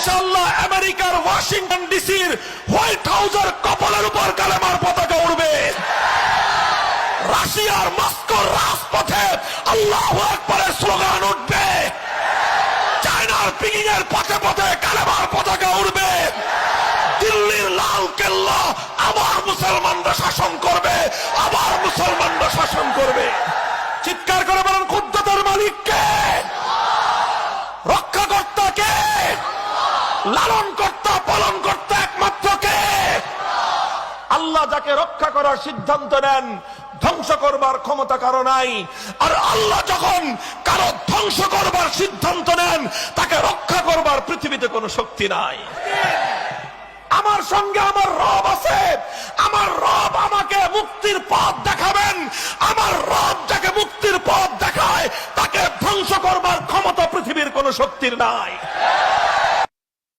ইনশাআল্লাহ আমেরিকার ওয়াশিংটন ডিসির হোয়াইট হাউসের কপালের উপর কালেমার পতাকা উড়বে। রাশিয়ার মস্কোর রাজপথে আল্লাহ আকবরের স্লোগান উঠবে। চায়নার পিকিং এর পথে পথে কালেমার পতাকা উড়বে। দিল্লির লাল কেল্লা আবার মুসলমানরা শাসন করবে, আবার মুসলমানরা শাসন করবে। চিৎকার করে বলেন, ক্ষুদ্রতার মালিককে রক্ষাকর্তা কে লালন কর্তা, পালন কর্তা একমাত্র কে? আল্লাহ যাকে রক্ষা করার সিদ্ধান্ত নেন, ধ্বংস করবার ক্ষমতা কারও নাই। আর আল্লাহ যখন কারও ধ্বংস করবার সিদ্ধান্ত নেন, তাকে রক্ষা করবার পৃথিবীতে কোনো শক্তি নাই। আমার সঙ্গে আমার রব আছে। আমার রব আমাকে মুক্তির পথ দেখাবেন। আমার রব যাকে মুক্তির পথ দেখায়, তাকে ধ্বংস করবার ক্ষমতা পৃথিবীর কোনো শক্তির নাই।